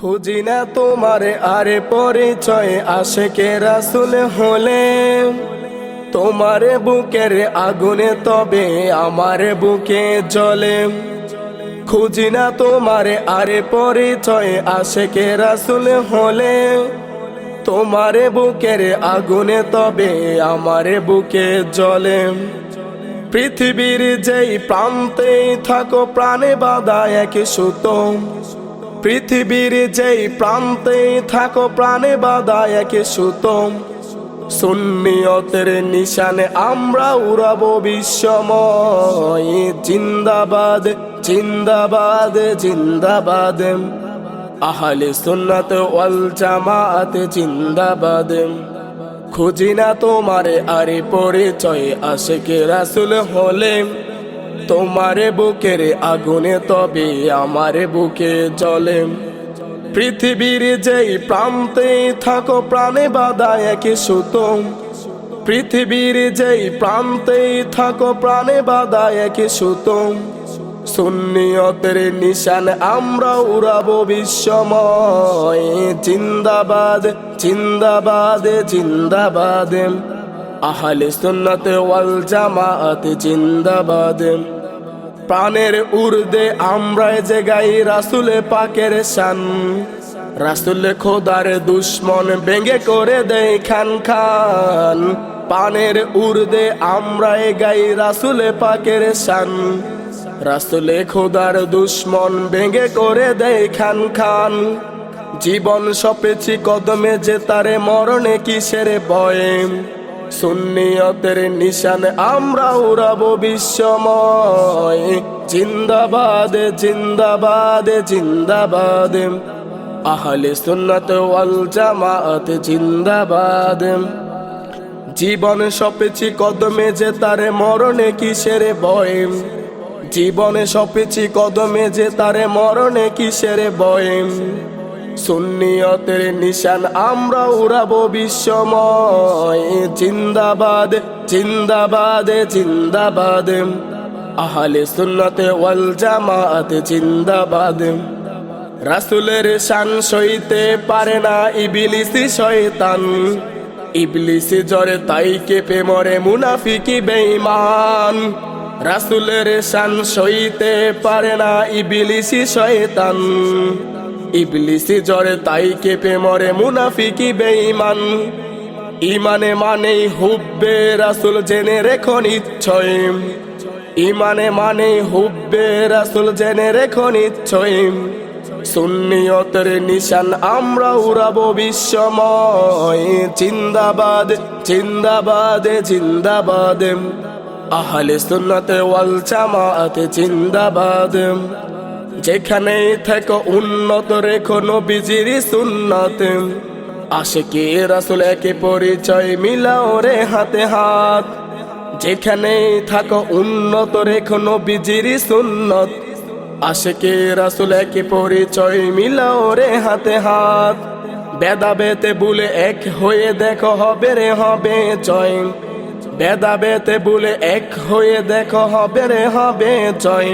খুঁজি না তোমারে আরে পরিচয় আসে কে রাসুল হলে। তোমারে বুকের আগুনে তবে আমার বুকে জ্বলে। খুঁজি না তোমারে আরে পরিচয় আসে কে রাসুল হলে। তোমারে বুকের আগুনে তবে আমার বুকে জ্বলে। পৃথিবীর যেই প্রান্তেই থাকো, প্রাণে বাধা এক সুতো। পৃথিবীর যেই প্রান্তে থাকো, প্রাণে বাধা এক সুতো সুন্নিয়তের নিশানে আমরা উড়াব বিশ্বময়। জিন্দাবাদ জিন্দাবাদ জিন্দাবাদ। আহলে সুন্নাত ওয়াল জামাত, জিন্দাবাদ। খুঁজি না তোমারে, আরে পরিচয়, আশেকে রাসুল হলে তোমারে বুকের আগুনে তবে আমার বুকে জ্বলে। পৃথিবীর যেই প্রান্তে থাকো, প্রাণে বাধা একই সুতো। পৃথিবীর যেই প্রান্তে থাকো, প্রাণে বাধা একই সুতো। সুন্নিয়তের নিশান আমরা উড়াবো বিশ্বময়। জিন্দাবাদ জিন্দাবাদ জিন্দাবাদ। আহলে সুন্নাত ওয়াল জামাত, জিন্দাবাদ। প্রাণের উর্দে আমরা যে গাই রাসুলে পাকের শান। রাসুল খোদার দুশ্মন বেঙ্গে করে দেয় খান খান। পানের উর্দে আমরা গাই রাসুলে পাকের শান। রাসুলে খোদার দুশ্মন বেঙ্গে করে দেয় খান খান। জীবন সপেছি কদমে যে তারে মরণে কিসের বয়ে সুন্নিয়তের নিশান, আমরা উড়াবো বিশ্বময়। জিন্দাবাদ জিন্দাবাদ জিন্দাবাদ। আহলে সুন্নাত ওয়াল জামাত, জিন্দাবাদ। জীবন সপেছি কদমে যে তারে মরণে কিসের বয়ে জীবনে সপেছি কদমে যে তারে মরণে কিসের বয়ে সুন্নিয়তের নিশান আমরা উড়াবো বিশ্বময়। জিন্দাবাদ জিন্দাবাদ জিন্দাবাদ। আহলে সুন্নতে ওয়াল জামাত, জিন্দাবাদ। রাসুলের শান সইতে পারে না ইবিলিসি শয়তান। ইবলিসি জ্বরে তাই কেঁপে মরে মুনাফিকি বেঈমান। রাসুলের শান সইতে পারে না ইবিলিসি শয়তান। ইবলিসি জ্বরে তাই কেঁপে মরে মুনাফিকি বেঈমান। ইমানে মানেই হুব্বে রাসুল জেনে রেখো নিশ্চয় ইমানে মানে হুব্বে রাসুল জেনে রেখো নিশ্চয় সুন্নিয়তের নিশান আমরা উড়াবো বিশ্বময়। জিন্দাবাদ জিন্দাবাদ জিন্দাবাদ। আহলে সুন্নতে ওয়াল জামাত জিন্দাবাদ। যেখানে থেকে উন্নত রেখো নবীজির সুন্নত। আসে কে রাসুল একে পরিচয় মিলাও রে হাতে হাত। যেখানে থাকো উন্নত রেখো নবীজির সুন্নত। আসে কে রাসুল একে পরিচয় মিলাও রে হাতে হাত। বেদা বেতে বলে এক হয়ে দেখো হবে রে হবে জয়। বেদা বেতে বলে এক হয়ে দেখো হবে রে হবে জয়।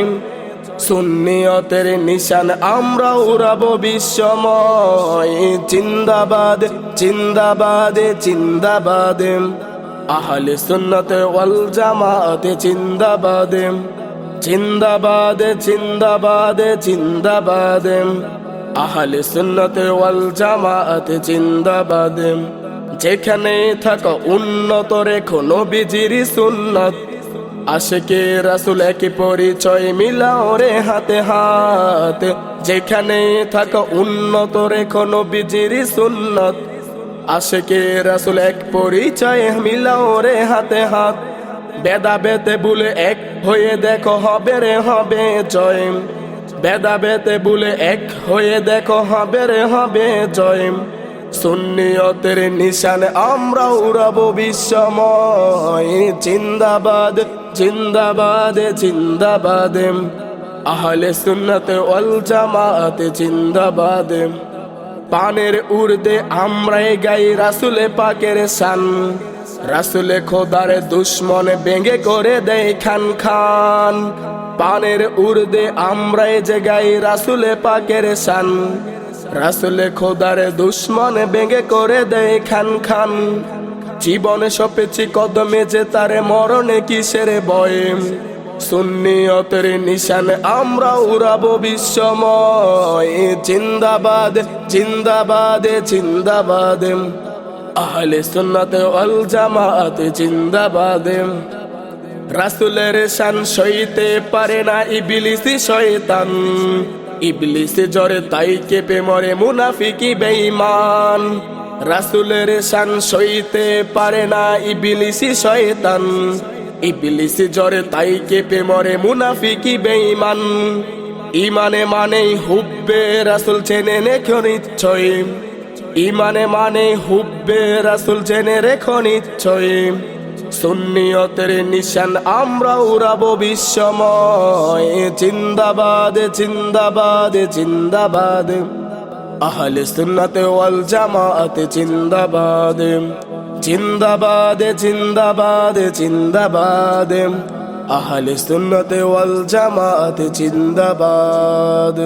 সুন্নিয়তের নিশান, আমরা উড়াবো বিশ্বময়। জিন্দাবাদ জিন্দাবাদ জিন্দাবাদ। আহলে সুন্নতে ওয়াল জামাত, জিন্দাবাদ। জিন্দাবাদ জিন্দাবাদ জিন্দাবাদ। আহলে সুন্নতে ওয়াল জামাত, জিন্দাবাদ। যেখানে থাকো, উন্নত রেখো, নবীজির সুন্নত। আশেকে রাসুল একই পরিচয় মিলাও রে হাতে হাত। যেখানে থাকো উন্নত রেখো নবীজির সুন্নত। আশেকে রাসুল এক পরিচয় মিলাও রে হাতে হাত। বেদা বেতে বলে এক হয়ে দেখো হবে রে হবে জয়। বেদা বেতে বলে এক হয়ে দেখো হবে রে হবে জয়। সুন্নিয়তের নিশান আমরা উড়াবো বিশ্বময়। জিন্দাবাদ। জিন্দাবাদ জিন্দাবাদ। আহলে সুন্নত ওয়াল জামাত জিন্দাবাদ। পানের উর্দে আমরাই গাই রাসুলে পাকের শান। রাসুলে খোদার দুশ্মন বেঙ্গে করে দেয় খান খান। পানের উর্দে আমরাই যে গাই রাসুলে পাকের শান। রাসুলে খোদারে দুশ্মন বেগে করে দেয় খান খান। জীবনে সপেছি কদমে যে তারে মরণে কিসের বয়ে সুন্নিয়তের নিশান আমরা উড়াবো বিশ্বময়। জিন্দাবাদ জিন্দাবাদ জিন্দাবাদ। আহলে সুন্নাত ওয়াল জামাত, জিন্দাবাদ। রাসুলের শান সইতে পারে না ইবলিসি শয়তান। ইবলিসে জ্বরে তাই কেঁপে মরে মুনাফিকি বেঈমান। রাসুলের শান সইতে পারে না ইবলিসি শয়তান। ইবলিসে জ্বরে তাই কেঁপে মরে মুনাফিকি বেঈমান। ইমানে মানেই হুব্বে রাসুল চেনে রেখো নিশ্চয় ইমানে মানে হুব্বে রাসুল জেনে রেখো নিশ্চয় সুন্নিয়তের নিশান আমরা উড়াবো বিশ্বময়। জিন্দাবাদ জিন্দাবাদ জিন্দাবাদ। আহলে সুন্নাত ওয়াল জামাত জিন্দাবাদ। জিন্দাবাদ জিন্দাবাদ জিন্দাবাদ। আহলে সুন্নাত ওয়াল জামাত জিন্দাবাদ।